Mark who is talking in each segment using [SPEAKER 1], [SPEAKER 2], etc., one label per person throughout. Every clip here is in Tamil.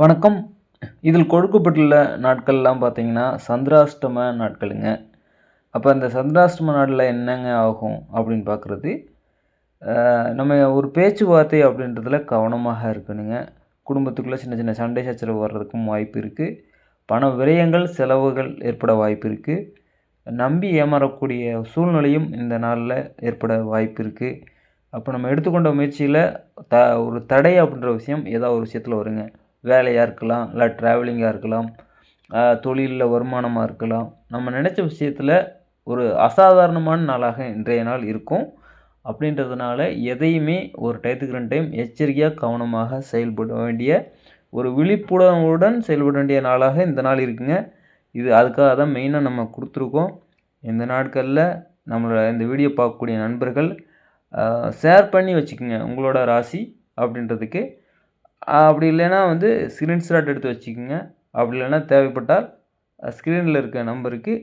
[SPEAKER 1] வணக்கம். இதில் கொடுக்கப்பட்டுள்ள நாட்கள்லாம் பார்த்தீங்கன்னா சந்திராஷ்டம நாட்களுங்க. அப்போ அந்த சந்திராஷ்டம நாட்டில் என்னங்க ஆகும் அப்படின்னு பார்க்குறது நம்ம ஒரு பேச்சுவார்த்தை அப்படின்றதுல கவனமாக இருக்கணுங்க. குடும்பத்துக்குள்ளே சின்ன சின்ன சண்டை சச்சரவு வர்றதுக்கும் வாய்ப்பு இருக்குது பண விரயங்கள் செலவுகள் ஏற்பட வாய்ப்பு இருக்குது நம்பி ஏமாறக்கூடிய சூழ்நிலையும் இந்த நாளில் ஏற்பட வாய்ப்பு இருக்குது அப்போ நம்ம எடுத்துக்கொண்ட முயற்சியில் த ஒரு தடை அப்படின்ற விஷயம் ஏதாவது ஒரு விஷயத்தில் வருங்க. வேலையாக இருக்கலாம் இல்லை ட்ராவலிங்காக இருக்கலாம் தொழிலில் வருமானமாக இருக்கலாம். நம்ம நினச்ச விஷயத்தில் ஒரு அசாதாரணமான நாளாக இன்றைய நாள் இருக்கும். அப்படின்றதுனால எதையுமே ஒரு டயத்துக்கு ரெண்டு டைம் எச்சரிக்கையாக கவனமாக செயல்பட வேண்டிய ஒரு விழிப்புணர்வுடன் செயல்பட வேண்டிய நாளாக இந்த நாள் இருக்குங்க. இது அதுக்காக தான் மெயினாக நம்ம கொடுத்துருக்கோம். இந்த நாட்களில் நம்மளோட இந்த வீடியோ பார்க்கக்கூடிய நண்பர்கள் ஷேர் பண்ணி வச்சுக்கோங்க உங்களோட ராசி அப்படின்றதுக்கு. அப்படி இல்லைன்னா வந்து ஸ்க்ரீன்ஷாட் எடுத்து வச்சுக்கோங்க. அப்படி இல்லைன்னா தேவைப்பட்டால் ஸ்க்ரீனில் இருக்க நம்பருக்கு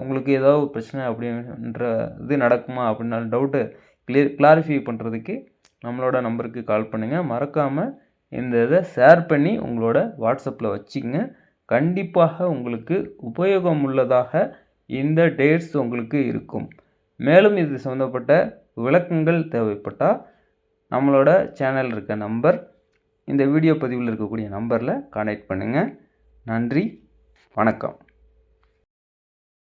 [SPEAKER 1] உங்களுக்கு ஏதாவது பிரச்சனை அப்படின்ற இது நடக்குமா அப்படின்னாலும் டவுட்டு கிளியர் கிளாரிஃபை பண்ணுறதுக்கு நம்மளோட நம்பருக்கு கால் பண்ணுங்கள் மறக்காமல் இந்த இதை ஷேர் பண்ணி உங்களோட வாட்ஸ்அப்பில் வச்சுக்கோங்க. கண்டிப்பாக உங்களுக்கு உபயோகம் உள்ளதாக இந்த டேட்ஸ் உங்களுக்கு இருக்கும். மேலும் இது சம்மந்தப்பட்ட விளக்கங்கள் தேவைப்பட்டால் நம்மளோட சேனல் இருக்க நம்பர் இந்த வீடியோ பதிவில் இருக்கக்கூடிய நம்பரில் கான்டாக்ட் பண்ணுங்கள் நன்றி. வணக்கம்.